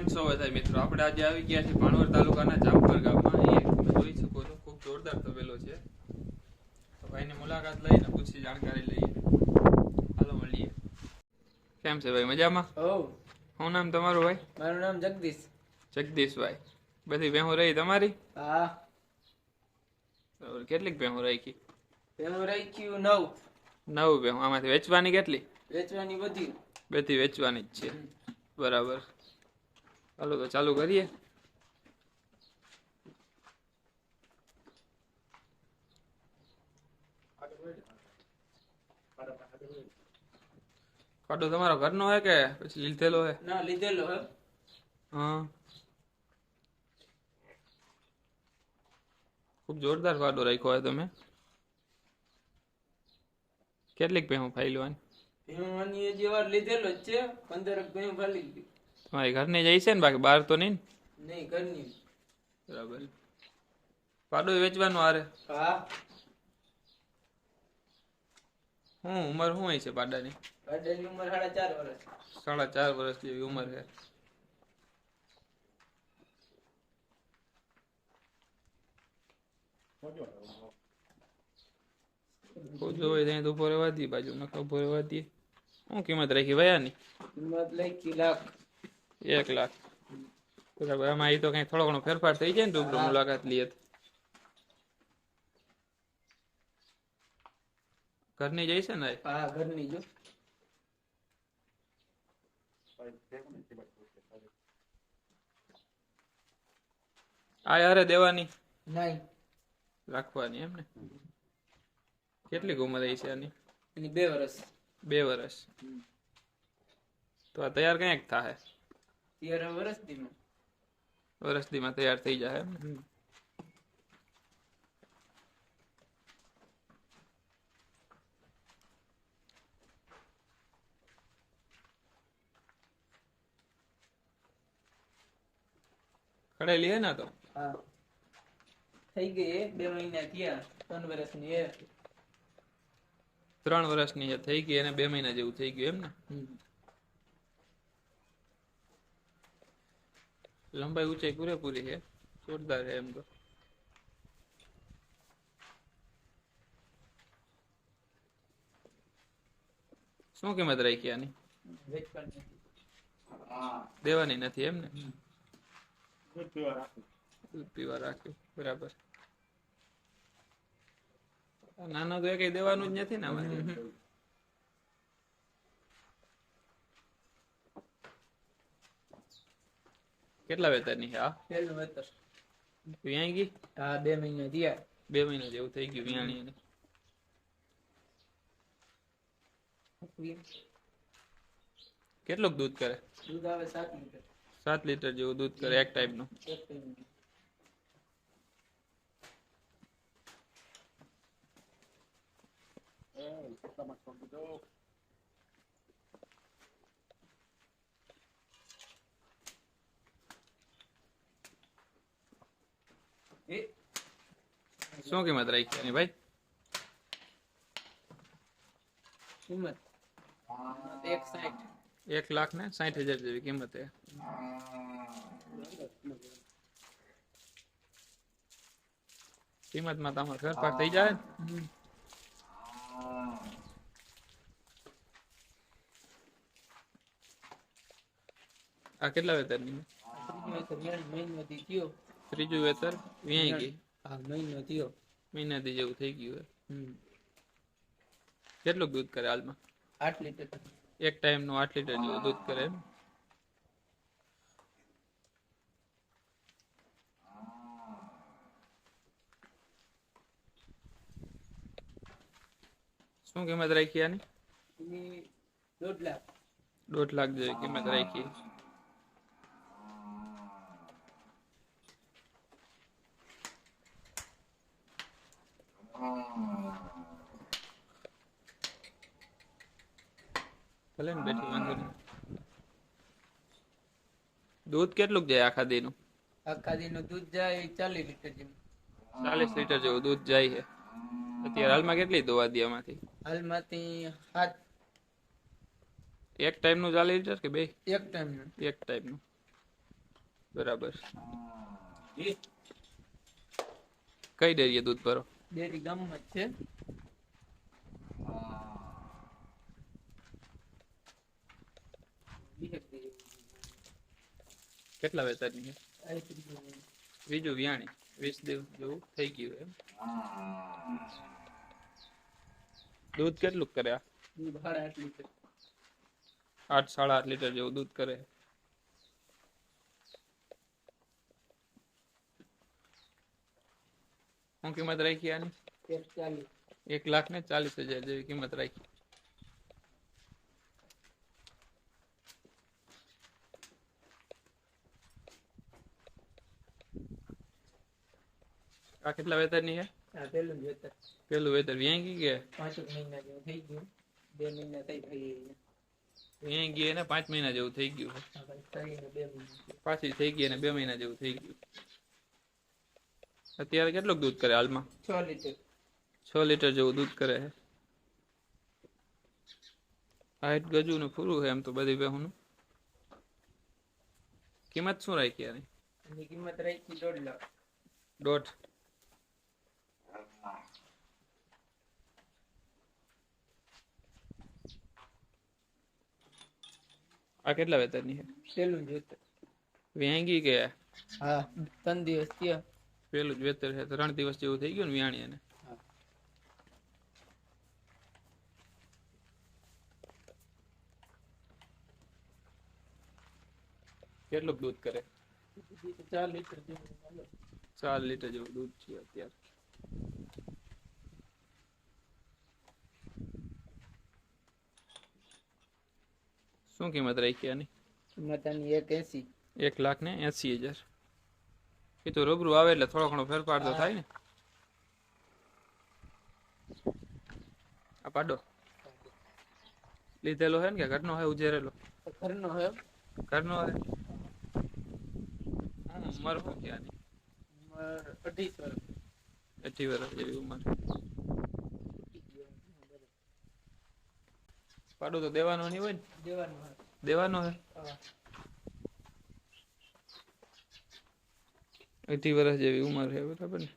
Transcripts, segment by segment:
કેમ છો બધા મિત્રો આપણે આજે આવી ગયા છે પાણવર તાલુકાના જામપર ગામમાં એ તમે જોઈ શકો છો ખૂબ જોરદાર તબેલો છે તો ભાઈની મુલાકાત લઈને પૂછી જાણકારી લઈએ હાલો મળીએ કેમ છે ભાઈ મજામાં શું નામ તમારું ભાઈ મારું નામ જગદીશ જગદીશભાઈ બધી ભેહું રહી તમારી હા બરાબર કેટલીક ભેહું રાખી ભેહું રાખ્યું નવ નવ ભેહું આમાંથી વેચવાની કેટલી વેચવાની બધી બધી વેચવાની જ છે બરાબર ચાલો તો ચાલુ કરીએ કાડો તમારો ઘરનો હે કે પછી લીધેલો હે ના લીધેલો હે હા ખૂબ જોરદાર કાડો રાખ્યો હે તમે કેટલીક ભેહું ફાઈલવાની ભેહું વાની એ જે વાર લીધેલો જ છે 15 ભેહું ફાલી ગઈ તમારી ઘરની જઈ છે ને બાકી બહાર તો નહીં પાડો વેચવાનું આરે હું ઉંમર શું છે પાડાની સાડા ચાર વર્ષ જેવી ઉંમર છે ત્યાં તો ઉભો બાજુ નખા ઉભો રહેવા દઈએ કિંમત રાખી વયા ની કિંમત લઈ લાખ એક લાખ બરાબર આમાં એ તો કઈ થોડો ઘણો ફેરફાર થઈ જાય ને રૂબરૂ મુલાકાત લઈએ ઘરની જઈ છે ને હા ઘરની જો આ યારે દેવાની નહીં રાખવાની એમ ને કેટલી ગુમર થઈ છે આની એની બે વર્ષ બે વર્ષ તો આ તૈયાર ક્યાંક થાય 12 बरस दी में बरस दी में तैयार થઈ જશે કડેલી હે ના તો હા થઈ ગઈ બે મહિના ત્યા 3 વરસ ની હે 3 વરસ ની હે થઈ ગઈ ને બે મહિના જેવું થઈ ગયું એમને लंबाई ऊंचाई पूरेपूरी है जोरदार है हमको શું કિંમત રાખી આની દેવાની નથી એમ ને પીવા રાખ્યું બરાબર નાનો તો એ કઈ દેવાનું જ નથી ને અમારે કેટલા વેતની હા કેટલા વેતસ પૂયાંગી આ બે મહિના দিয়া બે મહિના જેવું થઈ ગયું વ્યાણીને પૂયું કેટલું દૂધ કરે દૂધ આવે 7 લીટર 7 લીટર જેવું દૂધ કરે એક ટાઈપનું એ સમાચોં દીધો શું કિંમત રાખી એની ભાઈ કિંમત એક સાઠ એક લાખ ને સાઠ હજાર જેવી કિંમત છે કિંમતમાં તમારે ઘર પાક થઈ જાય આ કેટલા વેતર ની ત્રીજું વેતર વ્યાઈ ગઈ આ મહિનો થયો મહિનાથી જેવું થઈ ગયું હમ કેટલું દૂધ કરે હાલમાં આઠ લીટર એક ટાઈમ નું આઠ લીટર જેવું દૂધ કરે એમ શું કિંમત રાખી આની દોઢ લાખ દોઢ લાખ જેવી કિંમત રાખી લેન બેઠી માન ડો દૂધ કેટલું ક જાય આખા દઈ નું આખા દઈ નું દૂધ જાય 40 લિટર જે 40 લિટર જેવું દૂધ જાય છે અત્યાર હાલમાં કેટલી દોવા દિયામાંથી હાલમાંથી 7 એક ટાઈમ નું જા લેજ કે બે એક ટાઈમ નું એક ટાઈમ નું બરાબર કઈ ડેરી એ દૂધ ભરો ડેરી ગામમાં જ છે કેટલા વેચાની છે બીજું વ્યાણી વીસ દેવ જેવું થઈ ગયું એમ દૂધ કેટલું કરે આઠ સાડા આઠ લીટર જેવું દૂધ કરે શું કિંમત રાખી આની એક લાખ ને ચાલીસ હજાર જેવી કિંમત રાખી આ કેટલા વેતર ની હે આ તેલું જોતક પેલું વેતર વેંગી કે પાછો મહિના જો થઈ ગયો બે મહિના થઈ ભાઈ વેંગી હે ને પાંચ મહિના જો થઈ ગયો પાછો કરી ને બે મહિના પાછી થઈ ગયે ને બે મહિના જો થઈ ગયો અત્યારે કેટલો દૂધ કરે હાલમાં 6 લિટર 6 લિટર જો દૂધ કરે આટ ગજુ નું ફરું હે આમ તો બધી બેહુ નું કિંમત શું રાખ્યા રે ની કિંમત રાખી ડોડલા ડોટ આ કેટલા વેતનની છે પેલું જ વેતન વેંગી ગયા હા ત્રણ દિવસ થયા પેલું જ વેતર છે ત્રણ દિવસ જેવું થઈ ગયું ને વ્યાણી એને કેટલું દૂધ કરે ચાર લીટર જેવું ચાર લીટર જેવું દૂધ છે અત્યારે શું કિંમત રાખી આની કિંમતની એક એસી એક લાખ ને એસી હજાર એ તો રૂબરૂ આવે એટલે થોડો ઘણો ફેરફાર તો થાય ને આ પાડો લીધેલો હે ને કે ઘરનો હે ઉજેરેલો ઘરનો હે ઘરનો હે મર શું ક્યાં અઢીસ વર્ષ અઢી વર્ષ જેવી ઉંમર પાડો તો દેવાનો નહીં હોય ને દેવાનો દેવાનો હે વર્ષ જેવી ઉંમર છે બરાબર ને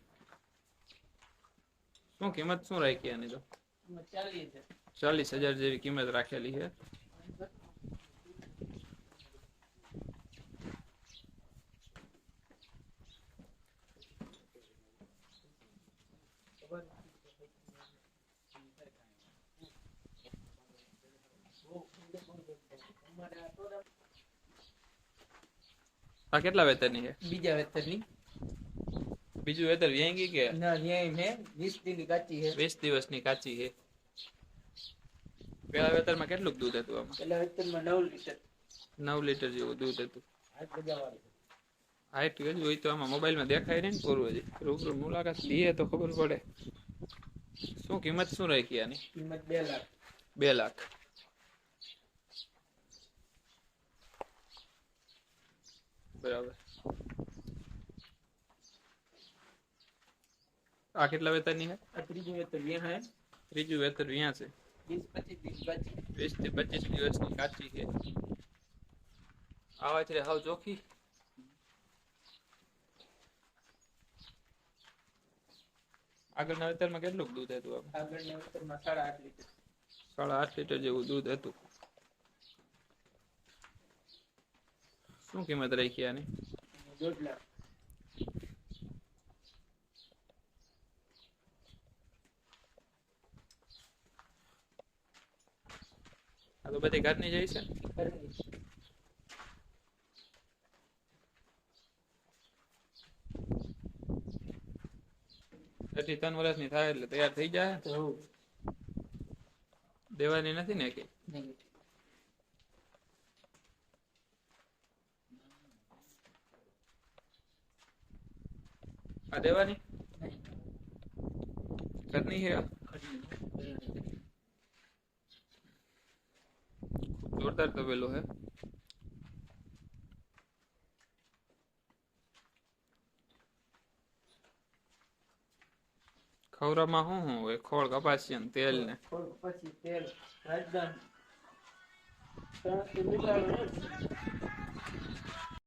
શું કિંમત શું રાખી આની તો ચાલીસ હજાર જેવી કિંમત રાખેલી છે પા કેટલા વેતની હે બીજો વેતની બીજો વેતર વેંગી કે ના ન્યાય હે 20 દીની કાચી હે 20 દિવસની કાચી હે પેલા વેતરમાં કેટલું દૂધ હે તું આમ પેલા વેતરમાં 9 લિટર 9 લિટર જેવું દૂધ હે તું આટ બજાવારી હાઈટ ગયું હોય તો આમાં મોબાઈલમાં દેખાય નહીં પૂરું હજી રૂબરૂ મુલાકાત લઈએ તો ખબર પડે શું કિંમત શું રાખી આની કિંમત બે લાખ બે લાખ બરાબર આ કેટલા વેતનની હે આ ત્રીજું વેતન વ્યાં હે ત્રીજું વેતન વ્યાં છે વીસ થી પચીસ દિવસની કાચી છે આવા છે હાવ ચોખ્ખી આગળ નવેતરમાં કેટલું દૂધ હતું આગળ નવેતરમાં સાડા આઠ લીટર સાડા આઠ લીટર જેવું દૂધ હતું શું કિંમત રાખી આની આ તો બધી ઘરની જાય છે ઘરની પછી ત્રણ ની થાય એટલે તૈયાર થઈ જાય દેવાની નથી ને કે આ દેવાની કરની હે જોરદાર તબેલો હે ખવરામાં શું શું હોય ખોળ કપાસી ને તેલ ને ખોળ કપાસી તેલ રાજદાન